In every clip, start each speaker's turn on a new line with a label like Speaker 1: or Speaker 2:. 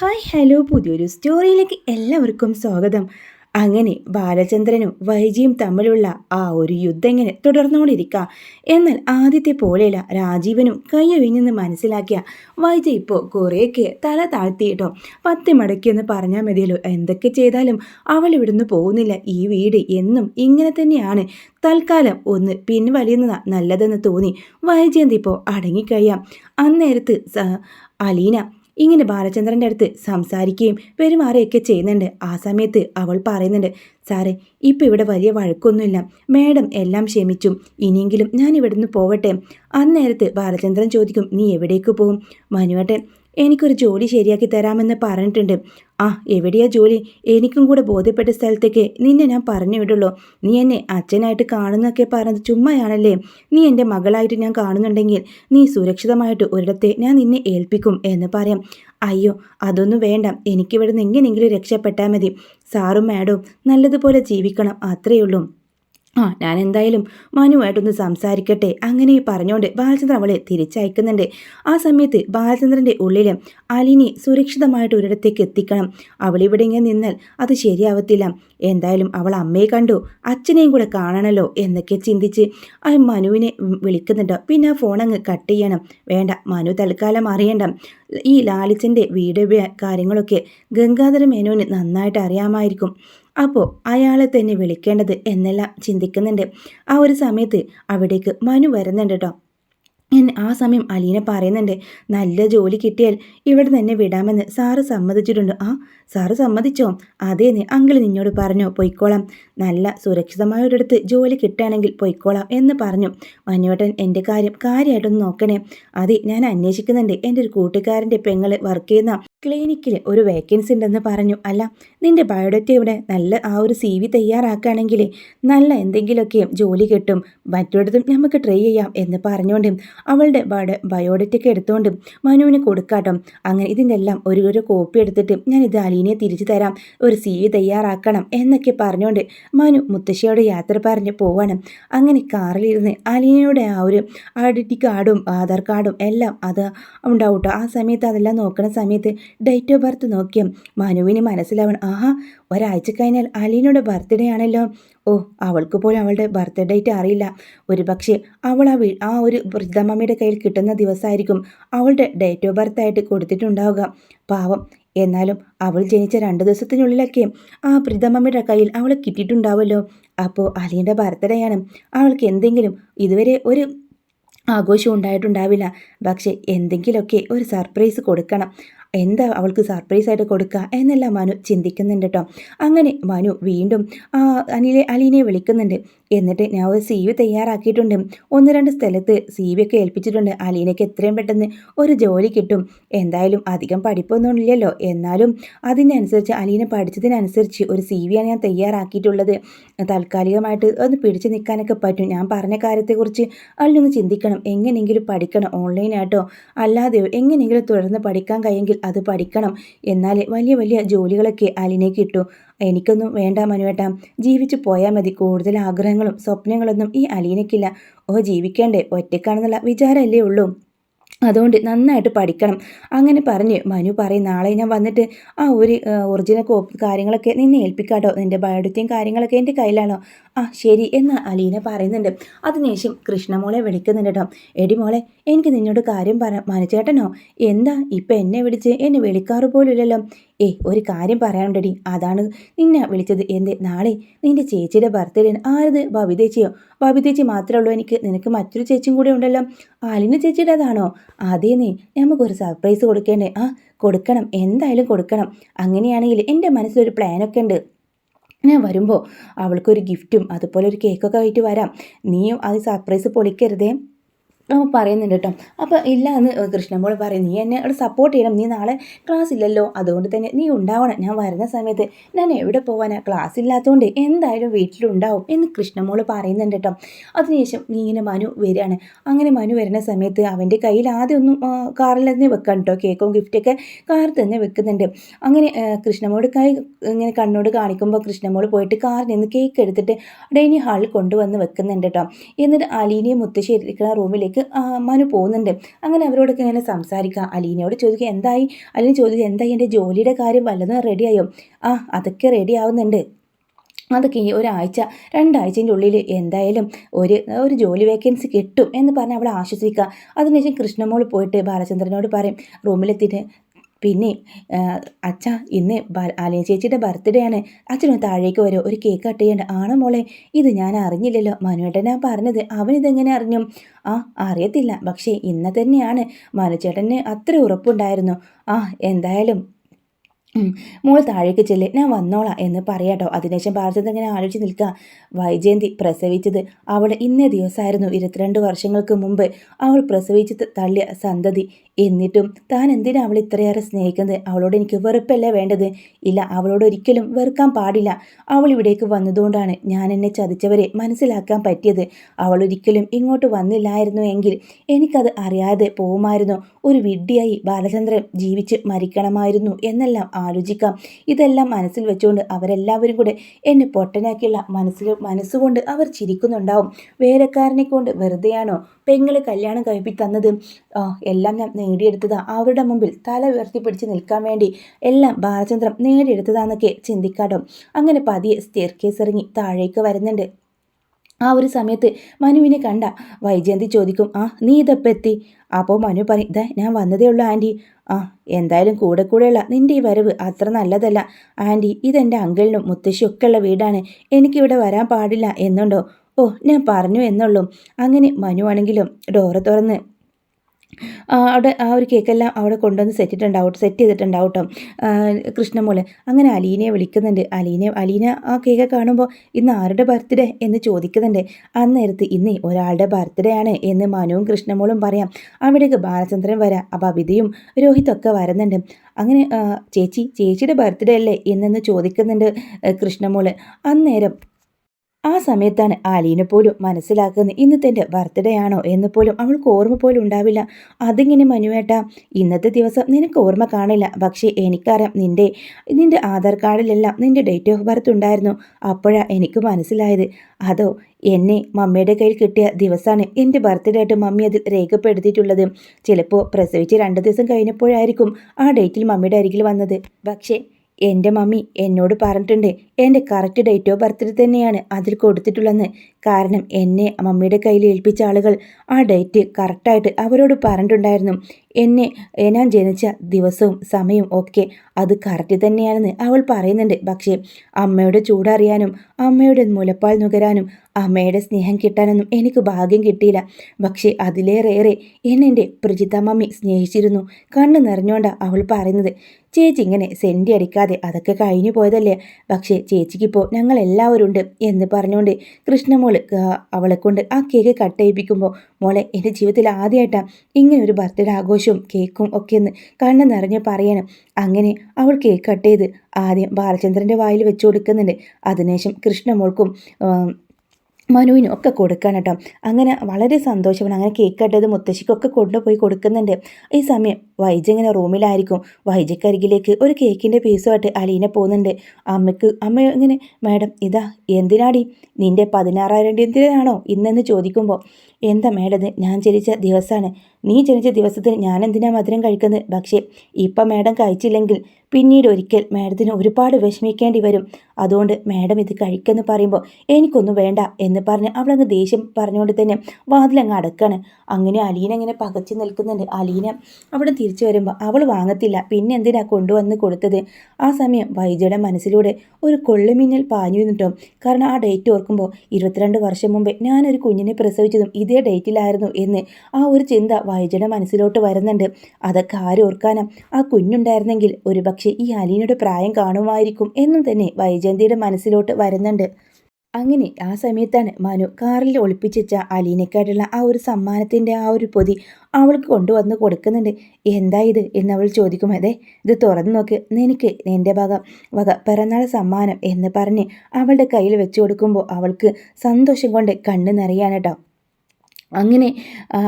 Speaker 1: Hi hello പുതിയൊരു സ്റ്റോറിയിലേക്ക് എല്ലാവർക്കും സ്വാഗതം. അങ്ങനെ ബാലചന്ദ്രനും വൈജിയും തമ്മിലുള്ള ആ ഒരു യുദ്ധം ഇങ്ങനെ തുടർന്നുകൊണ്ടിരിക്കുക എന്നാൽ ആദ്യത്തെ പോലെയല്ല രാജീവനും കൈയൊഴിഞ്ഞെന്ന് മനസ്സിലാക്കിയ വൈജി ഇപ്പോൾ കുറേയൊക്കെ തല താഴ്ത്തിയിട്ടോ. പത്തി മടക്കിയെന്ന് പറഞ്ഞാൽ മതിയല്ലോ എന്തൊക്കെ ചെയ്താലും അവൾ ഇവിടുന്ന് പോകുന്നില്ല. ഈ വീട് എന്നും ഇങ്ങനെ തന്നെയാണ്. തൽക്കാലം ഒന്ന് പിൻവലിയുന്നതാ നല്ലതെന്ന് തോന്നി. വൈജയന്തി ഇപ്പോൾ അടങ്ങിക്കഴിയാം. അന്നേരത്ത് അലീന ഇങ്ങനെ ബാലചന്ദ്രന്റെ അടുത്ത് സംസാരിക്കുകയും പെരുമാറുകയൊക്കെ ചെയ്യുന്നുണ്ട്. ആ സമയത്ത് അവൾ പറയുന്നുണ്ട് സാറേ ഇപ്പം ഇവിടെ വലിയ വഴക്കൊന്നുമില്ല. മേഡം എല്ലാം ക്ഷമിച്ചു. ഇനിയെങ്കിലും ഞാൻ ഇവിടുന്ന് പോവട്ടെ. അന്നേരത്ത് ബാലചന്ദ്രൻ ചോദിക്കും നീ എവിടേക്ക് പോകും? മനുവേട്ടൻ എനിക്കൊരു ജോലി ശരിയാക്കി തരാമെന്ന് പറഞ്ഞിട്ടുണ്ട്. ആ എവിടെയാ ജോലി? എനിക്കും കൂടെ ബോധ്യപ്പെട്ട സ്ഥലത്തേക്ക് നിന്നെ ഞാൻ പറഞ്ഞു വിടുള്ളൂ. നീ എന്നെ അച്ഛനായിട്ട് കാണുന്നൊക്കെ പറഞ്ഞത് ചുമ്മയാണല്ലേ? നീ എന്റെ മകളായിട്ട് ഞാൻ കാണുന്നുണ്ടെങ്കിൽ നീ സുരക്ഷിതമായിട്ട് ഒരിടത്തെ ഞാൻ നിന്നെ ഏൽപ്പിക്കും എന്ന് പറയാം. അയ്യോ അതൊന്നും വേണ്ട. എനിക്കിവിടെ നിന്ന് എങ്ങനെയെങ്കിലും രക്ഷപ്പെട്ടാൽ മതി. സാറും മാഡവും നല്ലതുപോലെ ജീവിക്കണം അത്രയേ ഉള്ളൂ ആ ഞാൻ എന്തായാലും മനുവായിട്ടൊന്ന് സംസാരിക്കട്ടെ. അങ്ങനെ പറഞ്ഞുകൊണ്ട് ബാലചന്ദ്രൻ അവളെ തിരിച്ചയക്കുന്നുണ്ട്. ആ സമയത്ത് ബാലചന്ദ്രന്റെ ഉള്ളിൽ അലിനി സുരക്ഷിതമായിട്ട് ഒരിടത്തേക്ക് എത്തിക്കണം. അവളിവിടെ ഇങ്ങനെ നിന്നാൽ അത് ശരിയാവത്തില്ല. എന്തായാലും അവൾ അമ്മയെ കണ്ടു. അച്ഛനെയും കൂടെ കാണണമല്ലോ എന്നൊക്കെ ചിന്തിച്ച് ആ മനുവിനെ വിളിക്കുന്നുണ്ട്. പിന്നെ ആ ഫോൺ അങ്ങ് കട്ട് ചെയ്യണം. വേണ്ട മനു തൽക്കാലം അറിയണ്ട. ഈ ലാലിച്ചന്റെ വീട് കാര്യങ്ങളൊക്കെ ഗംഗാധര മേനോന് നന്നായിട്ട് അറിയാമായിരിക്കും. അപ്പോൾ അയാളെ തന്നെ വിളിക്കേണ്ടത് എന്നെല്ലാം ചിന്തിക്കുന്നുണ്ട്. ആ ഒരു സമയത്ത് അവിടേക്ക് മനു വരുന്നുണ്ട് കേട്ടോ ആ സമയം അലീന പറയുന്നുണ്ട് നല്ല ജോലി കിട്ടിയാൽ ഇവിടെ തന്നെ വിടാമെന്ന് സാറ് സമ്മതിച്ചിട്ടുണ്ട്. ആ സാറ് സമ്മതിച്ചോ? അതേന്ന് അങ്കിൾ നിന്നോട് പറഞ്ഞു പൊയ്ക്കോളാം. നല്ല സുരക്ഷിതമായ ഒരിടത്ത് ജോലി കിട്ടുകയാണെങ്കിൽ പൊയ്ക്കോളാം എന്ന് പറഞ്ഞു. മനുവേട്ടൻ എന്റെ കാര്യം കാര്യമായിട്ടൊന്ന് നോക്കണേ. അതെ ഞാൻ അന്വേഷിക്കുന്നുണ്ട്. എന്റെ ഒരു കൂട്ടുകാരന്റെ പെങ്ങൾ വർക്ക് ചെയ്യുന്ന ക്ലിനിക്കിൽ ഒരു വേക്കൻസി ഉണ്ടെന്ന് പറഞ്ഞു. അല്ല നിന്റെ ബയോഡേറ്റ ഇവിടെ നല്ല ആ ഒരു സി വി തയ്യാറാക്കുകയാണെങ്കിൽ നല്ല എന്തെങ്കിലുമൊക്കെ ജോലി കിട്ടും. മറ്റൊരിടത്തും നമുക്ക് ട്രൈ ചെയ്യാം എന്ന് പറഞ്ഞുകൊണ്ടും അവളുടെ ബയോഡേറ്റൊക്കെ എടുത്തുകൊണ്ടും മനുവിന് കൊടുക്കാട്ടോ. അങ്ങനെ ഇതിന്റെ എല്ലാം ഒരു ഒരു കോപ്പി എടുത്തിട്ട് ഞാൻ ഇത് അലീനെ തിരിച്ചു തരാം. ഒരു സി വി തയ്യാറാക്കണം എന്നൊക്കെ പറഞ്ഞുകൊണ്ട് മനു മുത്തശ്ശിയോട് യാത്ര പറഞ്ഞ് പോവാണ്. അങ്ങനെ കാറിലിരുന്ന് അലീനയുടെ ആ ഒരു ഐഡന്റി കാർഡും ആധാർ കാർഡും എല്ലാം അത് ഉണ്ടാവും കേട്ടോ ആ സമയത്ത് അതെല്ലാം നോക്കുന്ന സമയത്ത് ഡേറ്റ് ഓഫ് ബർത്ത് നോക്കിയ മനുവിന് മനസ്സിലാവണം. ആഹാ ഒരാഴ്ച കഴിഞ്ഞാൽ അലീനയുടെ ബർത്ത്ഡേ ആണല്ലോ. ഓ അവൾക്ക് പോലും അവളുടെ ബർത്ത്ഡേ ഡേറ്റ് അറിയില്ല. ഒരു പക്ഷേ അവൾ ആ വീ ആ ഒരു വൃദ്ധമ്മയുടെ കയ്യിൽ കിട്ടുന്ന ദിവസമായിരിക്കും അവളുടെ ഡേറ്റ് ഓഫ് ബർത്ത് ആയിട്ട് കൊടുത്തിട്ടുണ്ടാവുക. പാവം എന്നാലും അവൾ ജനിച്ച രണ്ട് ദിവസത്തിനുള്ളിലൊക്കെ ആ പ്രീതമ്മയുടെ കയ്യിൽ അവളെ കിട്ടിയിട്ടുണ്ടാവുമല്ലോ അപ്പോൾ അലീന്റെ ബർത്ത്ഡേയാണ് അവൾക്ക് എന്തെങ്കിലും ഇതുവരെ ഒരു ആഘോഷം ഉണ്ടായിട്ടുണ്ടാവില്ല. പക്ഷേ എന്തെങ്കിലുമൊക്കെ ഒരു സർപ്രൈസ് കൊടുക്കണം. എന്താ അവൾക്ക് സർപ്രൈസ് ആയിട്ട് കൊടുക്കുക എന്നെല്ലാം മനു ചിന്തിക്കുന്നുണ്ട് കേട്ടോ അങ്ങനെ മനു വീണ്ടും അനിലെ അലീനെ വിളിക്കുന്നുണ്ട്. എന്നിട്ട് ഞാൻ ഒരു സി വി തയ്യാറാക്കിയിട്ടുണ്ട്. ഒന്ന് രണ്ട് സ്ഥലത്ത് സി വി ഒക്കെ ഏൽപ്പിച്ചിട്ടുണ്ട്. അലീനയ്ക്ക് എത്രയും പെട്ടെന്ന് ഒരു ജോലി കിട്ടും. എന്തായാലും അധികം പഠിപ്പൊന്നും ഇല്ലല്ലോ. എന്നാലും അതിനനുസരിച്ച് അലീന പഠിച്ചതിനനുസരിച്ച് ഒരു സി വിയാണ് ഞാൻ തയ്യാറാക്കിയിട്ടുള്ളത്. താൽക്കാലികമായിട്ട് ഒന്ന് പിടിച്ചു നിൽക്കാനൊക്കെ പറ്റും. ഞാൻ പറഞ്ഞ കാര്യത്തെക്കുറിച്ച് അല്ലൊന്ന് ചിന്തിക്കണം. എങ്ങനെയെങ്കിലും പഠിക്കണം ഓൺലൈനായിട്ടോ അല്ലാതെയോ എങ്ങനെയെങ്കിലും തുടർന്ന് പഠിക്കാൻ കഴിയെങ്കിൽ അത് പഠിക്കണം. എന്നാൽ വലിയ വലിയ ജോലികളൊക്കെ അലിനെ കിട്ടൂ. എനിക്കൊന്നും വേണ്ട മനുവേട്ട. ജീവിച്ചു പോയാൽ മതി. കൂടുതൽ ആഗ്രഹങ്ങളും സ്വപ്നങ്ങളൊന്നും ഈ അലീനയ്ക്കില്ല. ഓ ജീവിക്കേണ്ടേ. ഒറ്റക്കാണെന്നുള്ള വിചാരമല്ലേ ഉള്ളൂ. അതുകൊണ്ട് നന്നായിട്ട് പഠിക്കണം. അങ്ങനെ പറഞ്ഞ് മനു പറയും നാളെ ഞാൻ വന്നിട്ട് ആ ഒരു ഒറിജിനൽ കോപ്പി കാര്യങ്ങളൊക്കെ നിന്നെ ഏൽപ്പിക്കാട്ടോ. നിന്റെ ബയോഡറ്റയും കാര്യങ്ങളൊക്കെ എന്റെ കയ്യിലാണോ? ആ ശരി എന്ന് അലീന പറയുന്നുണ്ട്. അതിനുശേഷം കൃഷ്ണമോളെ വിളിക്കുന്നുണ്ട് കേട്ടോ എടി മോളെ എനിക്ക് നിന്നോട് കാര്യം പറ മനുചേട്ടനോ എന്താ ഇപ്പം എന്നെ വിളിച്ച് എന്നെ വിളിക്കാറ് പോലുമില്ലല്ലോ. ഏയ് ഒരു കാര്യം പറയാനുണ്ടടി. അതാണ് നിന്നെ വിളിച്ചത്. എന്തേ? നാളെ നിന്റെ ചേച്ചിയുടെ ബർത്ത്ഡേ ആരത്? ബബിതേച്ചിയോ ബബിതേച്ചി മാത്രമേ ഉള്ളൂ എനിക്ക്. നിനക്ക് മറ്റൊരു ചേച്ചിയും കൂടെ ഉണ്ടല്ലോ. ആലിന ചേച്ചിയുടെ അതാണോ അതേ നീ. നമുക്കൊരു സർപ്രൈസ് കൊടുക്കേണ്ടേ. ആ കൊടുക്കണം. എന്തായാലും കൊടുക്കണം. അങ്ങനെയാണെങ്കിൽ എന്റെ മനസ്സിലൊരു പ്ലാനൊക്കെ ഉണ്ട്. ഞാൻ വരുമ്പോൾ അവൾക്കൊരു ഗിഫ്റ്റും അതുപോലെ ഒരു കേക്കൊക്കെ ആയിട്ട് വരാം. നീയും അത് സർപ്രൈസ് പൊളിക്കരുതേ. അവൻ പറയുന്നുണ്ട് കേട്ടോ. അപ്പോൾ ഇല്ല എന്ന് കൃഷ്ണമോൾ പറയും നീ എന്നെ അവിടെ സപ്പോർട്ട് ചെയ്യണം. നീ നാളെ ക്ലാസ് ഇല്ലല്ലോ. അതുകൊണ്ട് തന്നെ നീ ഉണ്ടാവണം. ഞാൻ വരുന്ന സമയത്ത് ഞാൻ എവിടെ പോകാനാ ക്ലാസ് ഇല്ലാത്തതുകൊണ്ട് എന്തായാലും വീട്ടിലുണ്ടാവും എന്ന് കൃഷ്ണമോൾ പറയുന്നുണ്ട് കേട്ടോ. അതിനുശേഷം നീ ഇങ്ങനെ മനു വരികയാണ്. അങ്ങനെ മനു വരുന്ന സമയത്ത് അവന്റെ കയ്യിൽ ആദ്യം ഒന്നും കാറിൽ തന്നെ വെക്കാം കേട്ടോ. കേക്കും ഗിഫ്റ്റൊക്കെ കാറിൽ തന്നെ വെക്കുന്നുണ്ട്. അങ്ങനെ കൃഷ്ണമോട് കൈ ഇങ്ങനെ കണ്ണോട് കാണിക്കുമ്പോൾ കൃഷ്ണമോൾ പോയിട്ട് കാറിൽ നിന്ന് കേക്ക് എടുത്തിട്ട് ഡൈനിങ് ഹാളിൽ കൊണ്ടുവന്ന് വെക്കുന്നുണ്ട് കേട്ടോ. എന്നിട്ട് അലീനയും മുത്തശ്ശേരിക്കുന്ന റൂമിലേക്ക് ആ, മനു പോകുന്നുണ്ട്. അങ്ങനെ അവരോടൊക്കെ ഇങ്ങനെ സംസാരിക്കുക അലീനയോട് ചോദിക്കുക എന്തായി? അലീന ചോദിക്കുക എന്തായി? എന്റെ ജോലിയുടെ കാര്യം വല്ലതും റെഡിയായോ? ആ അതൊക്കെ റെഡി ആവുന്നുണ്ട് അതൊക്കെ ഈ ഒരാഴ്ച രണ്ടാഴ്ചന്റെ ഉള്ളിൽ എന്തായാലും ഒരു ഒരു ജോലി വേക്കൻസി കിട്ടും എന്ന് പറഞ്ഞ് അവളെ ആശ്വസിക്കുക അതിനുശേഷം കൃഷ്ണമോൾ പോയിട്ട് ബാലചന്ദ്രനോട് പറയും റൂമിലെത്തിയിട്ട് പിന്നെ അച്ഛ ഇന്ന് അലീന ചേച്ചിയുടെ ബർത്ത്ഡേ ആണ്. അച്ഛനൊന്ന് താഴേക്ക് വരും. ഒരു കേക്ക് കട്ട് ചെയ്യേണ്ട. ആണ് മോളെ? ഇത് ഞാൻ അറിഞ്ഞില്ലല്ലോ. മനുവേട്ടനാ പറഞ്ഞത് അവനിതെങ്ങനെ അറിഞ്ഞു? ആ അറിയത്തില്ല. പക്ഷേ ഇന്ന് തന്നെയാണ്. മനുചേട്ടന് അത്ര ഉറപ്പുണ്ടായിരുന്നു. ആ എന്തായാലും മോൾ താഴേക്ക് ചെല്ല്. ഞാൻ വന്നോളാം എന്ന് പറയാട്ടോ അതിനുശേഷം ഭാരതത്തിൽ ഇങ്ങനെ ആലോചിച്ച് നിൽക്കുക വൈജയന്തി പ്രസവിച്ചത് അവൾ ഇന്നേ ദിവസമായിരുന്നു ഇരുപത്തിരണ്ട് വർഷങ്ങൾക്ക് മുമ്പ് അവൾ പ്രസവിച്ചത് തള്ളിയ സന്തതി. എന്നിട്ടും താൻ എന്തിനാ അവൾ ഇത്രയേറെ സ്നേഹിക്കുന്നത്? അവളോട് എനിക്ക് വെറുപ്പല്ലേ വേണ്ടത്? ഇല്ല അവളോട് ഒരിക്കലും വെറുക്കാൻ പാടില്ല. അവൾ ഇവിടേക്ക് വന്നതുകൊണ്ടാണ് ഞാൻ എന്നെ ചതിച്ചവരെ മനസ്സിലാക്കാൻ പറ്റിയത്. അവൾ ഒരിക്കലും ഇങ്ങോട്ട് വന്നില്ലായിരുന്നു എങ്കിൽ എനിക്കത് അറിയാതെ പോകുമായിരുന്നു. ഒരു വിഡ്ഢിയായി ബാലചന്ദ്രൻ ജീവിച്ച് മരിക്കണമായിരുന്നു എന്നെല്ലാം ആലോചിക്കാം. ഇതെല്ലാം മനസ്സിൽ വെച്ചുകൊണ്ട് അവരെല്ലാവരും കൂടെ എന്നെ പൊട്ടനാക്കിയുള്ള മനസ്സിൽ മനസ്സുകൊണ്ട് അവർ ചിരിക്കുന്നുണ്ടാവും. വേലക്കാരനെ കൊണ്ട് വെറുതെയാണോ പെങ്ങളെ കല്യാണം കഴിപ്പി തന്നത് എല്ലാം ഞാൻ നേടിയെടുത്തത് അവരുടെ മുമ്പിൽ തല ഉയർത്തിപ്പിടിച്ച് നിൽക്കാൻ വേണ്ടി എല്ലാം ബാലചന്ദ്രം നേടിയെടുത്തതാന്നൊക്കെ ചിന്തിക്കാട്ടോ അങ്ങനെ പതിയെ സ്റ്റെയർ കേസ് ഇറങ്ങി താഴേക്ക് വരുന്നുണ്ട്. ആ ഒരു സമയത്ത് മനുവിനെ കണ്ട വൈജയന്തി ചോദിക്കും ആ നീ ഇതപ്പം എത്തി? അപ്പോൾ മനു പറയും ഇതാ ഞാൻ വന്നതേ ഉള്ളൂ ആന്റി. ആ എന്തായാലും കൂടെ കൂടെയുള്ള നിന്റെ ഈ വരവ് അത്ര നല്ലതല്ല. ആന്റി ഇതെന്റെ അങ്കിളിനും മുത്തശ്ശിയൊക്കെ ഉള്ള വീടാണ്. എനിക്കിവിടെ വരാൻ പാടില്ല എന്നുണ്ടോ? ഓ ഞാൻ പറഞ്ഞു എന്നുള്ളൂ. അങ്ങനെ മനു ആണെങ്കിലും ഡോറ് തുറന്ന് അവിടെ ആ ഒരു കേക്കെല്ലാം അവിടെ കൊണ്ടുവന്ന് സെറ്റിട്ടുണ്ടാവും സെറ്റ് ചെയ്തിട്ടുണ്ടാവും കേട്ടോ കൃഷ്ണമോൾ. അങ്ങനെ അലീനയെ വിളിക്കുന്നുണ്ട്. അലീന അലീന ആ കേക്ക് കാണുമ്പോൾ ഇന്ന് ആരുടെ ബർത്ത്ഡേ എന്ന് ചോദിക്കുന്നുണ്ട്. അന്നേരത്ത് ഇന്ന് ഒരാളുടെ ബർത്ത്ഡേ ആണ് എന്ന് മനുവും കൃഷ്ണമോളും പറയാം. അവിടേക്ക് ബാലചന്ദ്രൻ വരാം. അപ്പോൾ ബബിതയും രോഹിതൊക്കെ വരുന്നുണ്ട്. അങ്ങനെ ചേച്ചി ചേച്ചിയുടെ ബർത്ത്ഡേ അല്ലേ? എന്നെന്ന് ചോദിക്കുന്നുണ്ട് കൃഷ്ണമോൾ. അന്നേരം ആ സമയത്താണ് ആലീനെ പോലും മനസ്സിലാക്കുന്നത് ഇന്നത്തെ എന്റെ ബർത്ത്ഡേ ആണോ എന്ന് പോലും അവൾക്ക് ഓർമ്മ പോലും ഉണ്ടാവില്ല. അതിങ്ങനെ മനുവേട്ട ഇന്നത്തെ ദിവസം നിനക്ക് ഓർമ്മ കാണില്ല. പക്ഷേ എനിക്കറിയാം നിന്റെ നിന്റെ ആധാർ കാർഡിലെല്ലാം നിന്റെ ഡേറ്റ് ഓഫ് ബർത്ത് ഉണ്ടായിരുന്നു. അപ്പോഴാണ് എനിക്ക് മനസ്സിലായത്. അതോ എന്നെ മമ്മിയുടെ കയ്യിൽ കിട്ടിയ ദിവസമാണ് എന്റെ ബർത്ത്ഡേ ആയിട്ട് മമ്മി അതിൽ രേഖപ്പെടുത്തിയിട്ടുള്ളത്. ചിലപ്പോൾ പ്രസവിച്ച് രണ്ട് ദിവസം കഴിഞ്ഞപ്പോഴായിരിക്കും ആ ഡേറ്റിൽ മമ്മിയുടെ അരികിൽ വന്നത്. പക്ഷേ എന്റെ മമ്മി എന്നോട് പറഞ്ഞിട്ടുണ്ട് എന്റെ കറക്റ്റ് ഡേറ്റ് ഓഫ് ബർത്ത്ഡേ തന്നെയാണ് അതിൽ കൊടുത്തിട്ടുള്ളതെന്ന്. കാരണം എന്നെ മമ്മിയുടെ കയ്യിൽ ഏൽപ്പിച്ച ആളുകൾ ആ ഡേറ്റ് കറക്റ്റായിട്ട് അവരോട് പറഞ്ഞിട്ടുണ്ടായിരുന്നു. എന്നെ ഞാൻ ജനിച്ച ദിവസവും സമയവും ഒക്കെ അത് കറക്റ്റ് തന്നെയാണെന്ന് അവൾ പറയുന്നുണ്ട്. പക്ഷേ അമ്മയുടെ ചൂടറിയാനും അമ്മയുടെ മുലപ്പാൽ നുകരാനും അമ്മയുടെ സ്നേഹം കിട്ടാനൊന്നും എനിക്ക് ഭാഗ്യം കിട്ടിയില്ല. പക്ഷേ അതിലേറെയേറെ എന്നെന്റെ പ്രജിത മമ്മി സ്നേഹിച്ചിരുന്നു. കണ്ണു നിറഞ്ഞുകൊണ്ടാണ് അവൾ പറയുന്നത്. ചേച്ചി ഇങ്ങനെ സെന്റി അടിക്കാതെ അതൊക്കെ കഴിഞ്ഞു പോയതല്ലേ? പക്ഷേ ചേച്ചിക്കിപ്പോൾ ഞങ്ങൾ എല്ലാവരും ഉണ്ട് എന്ന് പറഞ്ഞുകൊണ്ട് കൃഷ്ണമോൾ അവളെ കൊണ്ട് ആ കേക്ക് കട്ട് ചെയ്യിപ്പിക്കുമ്പോൾ മോളെ എന്റെ ജീവിതത്തിൽ ആദ്യമായിട്ടാണ് ഇങ്ങനെ ഒരു ബർത്ത്ഡേ ആഘോഷവും കേക്കും ഒക്കെ ഒന്ന് കണ്ണ് നിറഞ്ഞ് പറയണം. അങ്ങനെ അവൾ കേക്ക് കട്ട് ആദ്യം ബാലചന്ദ്രന്റെ വായിൽ വെച്ചു കൊടുക്കുന്നുണ്ട്. അതിനുശേഷം കൃഷ്ണമോൾക്കും മനുവിനും ഒക്കെ കൊടുക്കാൻ കേട്ടോ. അങ്ങനെ വളരെ സന്തോഷമാണ്. അങ്ങനെ കേക്ക് കട്ടത് മുത്തശ്ശിക്കൊക്കെ കൊണ്ടുപോയി കൊടുക്കുന്നുണ്ട്. ഈ സമയം വൈജ ഇങ്ങനെ റൂമിലായിരിക്കും. വൈജക്കരികിലേക്ക് ഒരു കേക്കിന്റെ പീസുമായിട്ട് അലീന പോകുന്നുണ്ട്. അമ്മയ്ക്ക് അമ്മ ഇങ്ങനെ മാഡം ഇതാ എന്തിനാടി? നിന്റെ പതിനാറായിരം എന്തിനാണോ ഇന്നെന്ന് ചോദിക്കുമ്പോൾ എന്താ മേഡത് ഞാൻ ജനിച്ച ദിവസമാണ് നീ ജനിച്ച ദിവസത്തിന് ഞാൻ എന്തിനാ മധുരം കഴിക്കുന്നത്? പക്ഷേ ഇപ്പം മേഡം കഴിച്ചില്ലെങ്കിൽ പിന്നീട് ഒരിക്കൽ മാഡത്തിന് ഒരുപാട് വിഷമിക്കേണ്ടി വരും. അതുകൊണ്ട് മേഡം ഇത് കഴിക്കുമെന്ന് പറയുമ്പോൾ എനിക്കൊന്നും വേണ്ട എന്ന് പറഞ്ഞ് അവളങ്ങ് ദേഷ്യം പറഞ്ഞുകൊണ്ട് തന്നെ വാതിലങ്ങ് അടക്കാണ്. അങ്ങനെ അലീന ഇങ്ങനെ പകച്ചു നിൽക്കുന്നുണ്ട്. അലീന അവിടെ തിരിച്ചു വരുമ്പോൾ അവൾ വാങ്ങത്തില്ല. പിന്നെ എന്തിനാ കൊണ്ടുവന്ന് കൊടുത്തത്? ആ സമയം വൈജയുടെ മനസ്സിലൂടെ ഒരു കൊള്ളുമിന്നൽ പാഞ്ഞു നിന്നിട്ടോ കാരണം ആ ഡേറ്റ് ഓർക്കുമ്പോൾ ഇരുപത്തിരണ്ട് വർഷം മുമ്പേ ഞാനൊരു കുഞ്ഞിനെ പ്രസവിച്ചതും ഇതേ ഡേറ്റിലായിരുന്നു എന്ന് ആ ഒരു ചിന്ത വൈജയുടെ മനസ്സിലോട്ട് വരുന്നുണ്ട്. അതൊക്കെ ആരോർക്കാനാ ആ കുഞ്ഞുണ്ടായിരുന്നെങ്കിൽ ഒരു പക്ഷേ ഈ അലീനയുടെ പ്രായം കാണുമായിരിക്കും എന്നും തന്നെ വൈജയന്തിയുടെ മനസ്സിലോട്ട് വരുന്നുണ്ട്. അങ്ങനെ ആ സമയത്താണ് മനു കാറിൽ ഒളിപ്പിച്ചിച്ച അലീനക്കായിട്ടുള്ള ആ ഒരു സമ്മാനത്തിന്റെ ആ ഒരു പൊതി അവൾക്ക് കൊണ്ടുവന്ന് കൊടുക്കുന്നുണ്ട്. എന്താ ഇത്? എന്ന് അവൾ ചോദിക്കും. അതെ ഇത് തുറന്നു നോക്ക്. നിനക്ക് എന്റെ വക വക പിറന്നാൾ സമ്മാനം എന്ന് പറഞ്ഞ് അവളുടെ കയ്യിൽ വെച്ചു കൊടുക്കുമ്പോൾ അവൾക്ക് സന്തോഷം കൊണ്ട് കണ്ണു നിറയാണ് കേട്ടോ അങ്ങനെ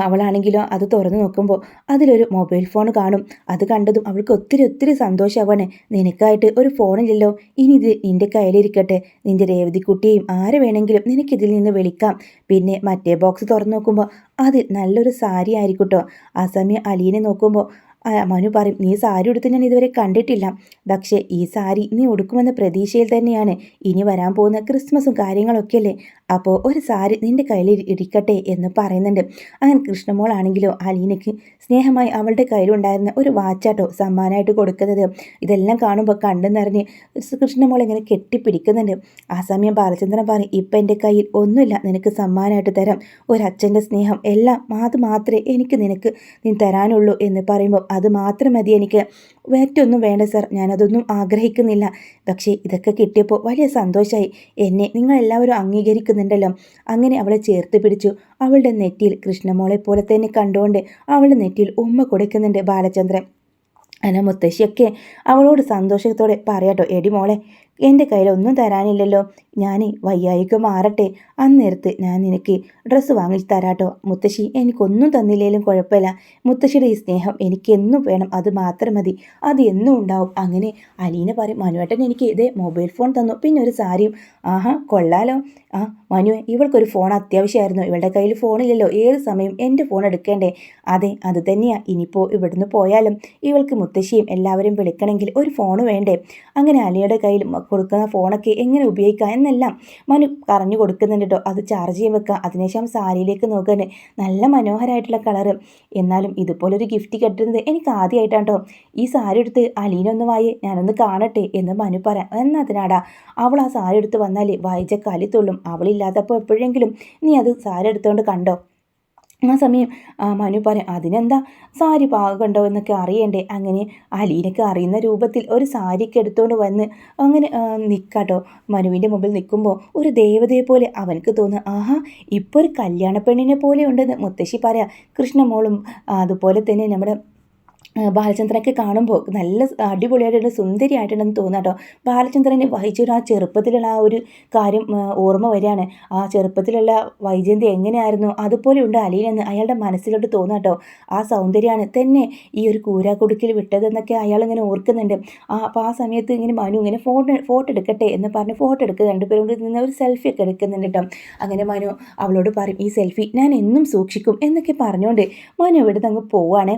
Speaker 1: അവളാണെങ്കിലോ അത് തുറന്നു നോക്കുമ്പോൾ അതിലൊരു മൊബൈൽ ഫോൺ കാണും. അത് കണ്ടതും അവൾക്ക് ഒത്തിരി ഒത്തിരി സന്തോഷമാവാണ് നിനക്കായിട്ട് ഒരു ഫോണില്ലല്ലോ. ഇനി ഇത് നിന്റെ കയ്യിലിരിക്കട്ടെ. നിന്റെ രേവതിക്കുട്ടിയെയും ആരെ വേണമെങ്കിലും നിനക്കിതിൽ നിന്ന് വിളിക്കാം. പിന്നെ മറ്റേ ബോക്സ് തുറന്നു നോക്കുമ്പോൾ അതിൽ നല്ലൊരു സാരി ആയിരിക്കട്ടോ ആ സമയം അലീനെ നോക്കുമ്പോൾ മനു പറയും നീ സാരി ഉടുത്ത് ഞാൻ ഇതുവരെ കണ്ടിട്ടില്ല. പക്ഷേ ഈ സാരി നീ ഉടുക്കുമെന്ന പ്രതീക്ഷയിൽ തന്നെയാണ്. ഇനി വരാൻ പോകുന്ന ക്രിസ്മസും കാര്യങ്ങളൊക്കെ അല്ലേ അപ്പോൾ ഒരു സാരി നിന്റെ കയ്യിൽ ഇരിക്കട്ടെ എന്ന് പറയുന്നുണ്ട്. അങ്ങനെ കൃഷ്ണമോളാണെങ്കിലോ അലീനയ്ക്ക് സ്നേഹമായി അവളുടെ കയ്യിലുണ്ടായിരുന്ന ഒരു വാച്ചാട്ടോ സമ്മാനമായിട്ട് കൊടുക്കുന്നത്. ഇതെല്ലാം കാണുമ്പോൾ കണ്ടെന്നറിഞ്ഞ് കൃഷ്ണമോൾ ഇങ്ങനെ കെട്ടിപ്പിടിക്കുന്നുണ്ട്. ആ സമയം ബാലചന്ദ്രൻ പറയും ഇപ്പം എന്റെ കയ്യിൽ ഒന്നുമില്ല നിനക്ക് സമ്മാനമായിട്ട് തരാം. ഒരച്ഛന്റെ സ്നേഹം എല്ലാം അത് മാത്രമേ എനിക്ക് നിനക്ക് നീ തരാനുള്ളൂ എന്ന് പറയുമ്പോൾ അത് മാത്രം മതി എനിക്ക്. വേറ്റൊന്നും വേണ്ട സർ. ഞാനതൊന്നും ആഗ്രഹിക്കുന്നില്ല. പക്ഷേ ഇതൊക്കെ കിട്ടിയപ്പോൾ വലിയ സന്തോഷമായി എന്നെ നിങ്ങളെല്ലാവരും അംഗീകരിക്കുന്നുണ്ടല്ലോ. അങ്ങനെ അവളെ ചേർത്ത് പിടിച്ചു. അവളുടെ നെറ്റിയിൽ കൃഷ്ണമോളെ പോലെ തന്നെ കണ്ടുകൊണ്ട് അവളുടെ നെറ്റിയിൽ ഉമ്മ കൊടുക്കുന്നുണ്ട് ബാലചന്ദ്രൻ. അന മുത്തശ്ശിയൊക്കെ അവളോട് സന്തോഷത്തോടെ പറയാട്ടോ എടി മോളെ എന്റെ കയ്യിൽ ഒന്നും തരാനില്ലല്ലോ. ഞാൻ വയ്യായിക്ക് മാറട്ടെ. അന്നേരത്ത് ഞാൻ നിനക്ക് ഡ്രസ്സ് വാങ്ങി തരാട്ടോ. മുത്തശ്ശി എനിക്കൊന്നും തന്നില്ലേലും കുഴപ്പമില്ല. മുത്തശ്ശിയുടെ ഈ സ്നേഹം എനിക്ക് എന്നും വേണം. അത് മാത്രം മതി. അത് എന്നും ഉണ്ടാവും. അങ്ങനെ അലീന പറയും മനുവേട്ടൻ എനിക്ക് ഇതേ മൊബൈൽ ഫോൺ തന്നു. പിന്നെ ഒരു സാരിയും. ആഹാ കൊള്ളാലോ. ആ മനു ഇവൾക്കൊരു ഫോൺ അത്യാവശ്യമായിരുന്നു. ഇവളുടെ കയ്യിൽ ഫോണില്ലല്ലോ ഏത് സമയം എന്റെ ഫോൺ എടുക്കേണ്ടേ? അതെ അത് തന്നെയാണ് ഇനിയിപ്പോൾ ഇവിടുന്ന് പോയാലും ഇവൾക്ക് മുത്തശ്ശിയും എല്ലാവരും വിളിക്കണമെങ്കിൽ ഒരു ഫോൺ വേണ്ടേ? അങ്ങനെ അലിയുടെ കയ്യിൽ കൊടുക്കുന്ന ഫോണൊക്കെ എങ്ങനെ ഉപയോഗിക്കാം എന്നെല്ലാം മനു പറഞ്ഞു കൊടുക്കുന്നുണ്ട് കേട്ടോ അത് ചാർജ് ചെയ്യാൻ വെക്കുക അതിനുശേഷം സാരിയിലേക്ക് നോക്കാൻ നല്ല മനോഹരമായിട്ടുള്ള കളറ് എന്നാലും ഇതുപോലൊരു ഗിഫ്റ്റ് കിട്ടുന്നത് എനിക്ക് ആദ്യമായിട്ടാണ് കേട്ടോ ഈ സാരി എടുത്ത് അലീനൊന്ന് വായേ ഞാനൊന്ന് കാണട്ടെ എന്ന് മനു പറയാം. എന്നതിനാടാ അവൾ ആ സാരി എടുത്ത് വന്നാൽ വായിച്ച കലിത്തുള്ളും അവളില്ലാത്തപ്പോൾ എപ്പോഴെങ്കിലും നീ അത് സാരി എടുത്തുകൊണ്ട് കണ്ടോ? ആ സമയം മനു പറയും അതിനെന്താ? സാരി പാകമുണ്ടോ എന്നൊക്കെ അറിയണ്ടേ? അങ്ങനെ അലീനൊക്കെ അറിയുന്ന രൂപത്തിൽ ഒരു സാരിക്ക് എടുത്തുകൊണ്ട് വന്ന് അങ്ങനെ നിൽക്കാട്ടോ മനുവിന്റെ മുമ്പിൽ നിൽക്കുമ്പോൾ ഒരു ദേവതയെ പോലെ അവനക്ക് തോന്നുക ആഹാ ഇപ്പോൾ ഒരു കല്യാണ പെണ്ണിനെ പോലെ ഉണ്ടെന്ന് മുത്തശ്ശി പറയാം. കൃഷ്ണമോളും അതുപോലെ തന്നെ നമ്മുടെ ബാലചന്ദ്രനൊക്കെ കാണുമ്പോൾ നല്ല അടിപൊളിയായിട്ടുള്ള സുന്ദരിയായിട്ടുണ്ടെന്ന് തോന്നാട്ടോ. ബാലചന്ദ്രനെ വഹിച്ചൊരു ആ ചെറുപ്പത്തിലുള്ള ആ ഒരു കാര്യം ഓർമ്മ വരികയാണ്. ആ ചെറുപ്പത്തിലുള്ള വൈജയന്തി എങ്ങനെയായിരുന്നു? അതുപോലെ ഉണ്ട് അലീനെന്ന് അയാളുടെ മനസ്സിലോട്ട് തോന്നാട്ടോ. ആ സൗന്ദര്യമാണ് തന്നെ ഈ ഒരു കൂരാക്കുടുക്കിൽ വിട്ടതെന്നൊക്കെ അയാൾ ഇങ്ങനെ ഓർക്കുന്നുണ്ട്. ആ അപ്പോൾ ആ സമയത്ത് ഇങ്ങനെ മനു ഇങ്ങനെ ഫോട്ടോ ഫോട്ടോ എടുക്കട്ടെ എന്ന് പറഞ്ഞ് ഫോട്ടോ എടുക്കുക രണ്ടുപേരും കൂടി നിന്ന് ഒരു സെൽഫി ഒക്കെ എടുക്കുന്നുണ്ട് കേട്ടോ. അങ്ങനെ മനു അവളോട് പറയും ഈ സെൽഫി ഞാൻ എന്നും സൂക്ഷിക്കും എന്നൊക്കെ പറഞ്ഞുകൊണ്ട് മനു ഇവിടെ നിന്ന് അങ്ങ് പോവാണ്.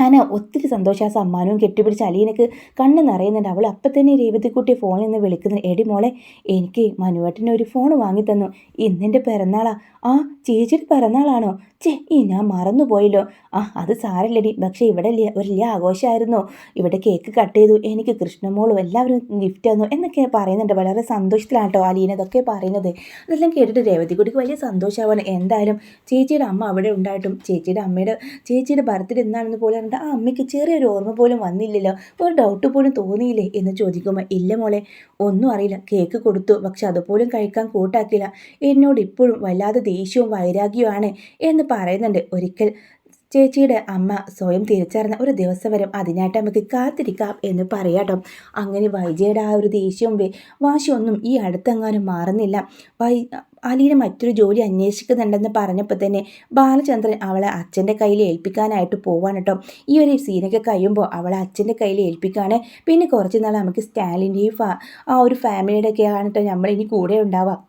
Speaker 1: അങ്ങനെ ഒത്തിരി സന്തോഷം. ആ സമ്മാനവും കെട്ടിപ്പിടിച്ച് അലീനക്ക് കണ്ണ് നിറയുന്നുണ്ട്. അവൾ അപ്പം തന്നെ രേവതിക്കുട്ടി ഫോണിൽ നിന്ന് വിളിക്കുന്നു. എടി മോളെ എനിക്ക് മനുവേട്ടനെ ഒരു ഫോൺ വാങ്ങി തന്നു. ഇന്നെന്റെ പിറന്നാളാ. ആ ചേച്ചിയുടെ പിറന്നാളാണോ? ചേ ഈ ഞാൻ മറന്നുപോയല്ലോ ആ അത് സാരല്ലടി. പക്ഷേ ഇവിടെ ഒരു വലിയ ആഘോഷമായിരുന്നു ഇവിടെ കേക്ക് കട്ട് ചെയ്തു. എനിക്ക് കൃഷ്ണമോളും എല്ലാവരും ഗിഫ്റ്റ് തന്നു എന്നൊക്കെ പറയുന്നുണ്ട്. വളരെ സന്തോഷത്തിലാണ് കേട്ടോ അലീന ഇതൊക്കെ പറയുന്നത്. അതെല്ലാം കേട്ടിട്ട് രേവതിക്കുട്ടിക്ക് വലിയ സന്തോഷമാവാണ് എന്തായാലും ചേച്ചിയുടെ അമ്മ അവിടെ ഉണ്ടായിട്ടും ചേച്ചിയുടെ അമ്മയുടെ ചേച്ചിയുടെ ബർത്ത്ഡേ എന്നാണെന്ന് പോലെ പറഞ്ഞിട്ട് ആ അമ്മയ്ക്ക് ചെറിയൊരു ഓർമ്മ പോലും വന്നില്ലല്ലോ. ഒരു ഡൗട്ട് പോലും തോന്നിയില്ലേ? എന്ന് ചോദിക്കുമ്പോൾ ഇല്ല മോളെ ഒന്നും അറിയില്ല. കേക്ക് കൊടുത്തു. പക്ഷെ അതുപോലും കഴിക്കാൻ കൂട്ടാക്കില്ല എന്നോട് ഇപ്പോഴും വല്ലാതെ ദേഷ്യവും വൈരാഗ്യവുമാണ് എന്ന് പറയുന്നുണ്ട് ഒരിക്കൽ ചേച്ചിയുടെ അമ്മ സ്വയം തിരിച്ചറിഞ്ഞ ഒരു ദിവസം വരും അതിനായിട്ട് നമുക്ക് കാത്തിരിക്കാം എന്ന് പറയാട്ടോ അങ്ങനെ വൈജയുടെ ആ ഒരു ദേഷ്യവും വാശിയൊന്നും ഈ അടുത്തെങ്ങാനും മാറുന്നില്ല. വൈ അലീന മറ്റൊരു ജോലി അന്വേഷിക്കുന്നുണ്ടെന്ന് പറഞ്ഞപ്പോൾ തന്നെ ബാലചന്ദ്രൻ അവളെ അച്ഛന്റെ കയ്യിൽ ഏൽപ്പിക്കാനായിട്ട് പോവാണ് കേട്ടോ. ഈ ഒരു സീനൊക്കെ കഴിയുമ്പോൾ അവളെ അച്ഛന്റെ കയ്യിൽ ഏൽപ്പിക്കുകയാണ്. പിന്നെ കുറച്ച് നാൾ നമുക്ക് സ്റ്റാലിന്റെയും ആ ഒരു ഫാമിലിയുടെ ഒക്കെ ആണ് കേട്ടോ നമ്മൾ ഇനി കൂടെ ഉണ്ടാവാം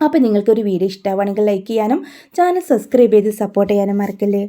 Speaker 1: അപ്പോൾ നിങ്ങൾക്കൊരു വീഡിയോ ഇഷ്ടമാണെങ്കിൽ ലൈക്ക് ചെയ്യാനും ചാനൽ സബ്സ്ക്രൈബ് ചെയ്ത് സപ്പോർട്ട് ചെയ്യാനും മറക്കല്ലേ?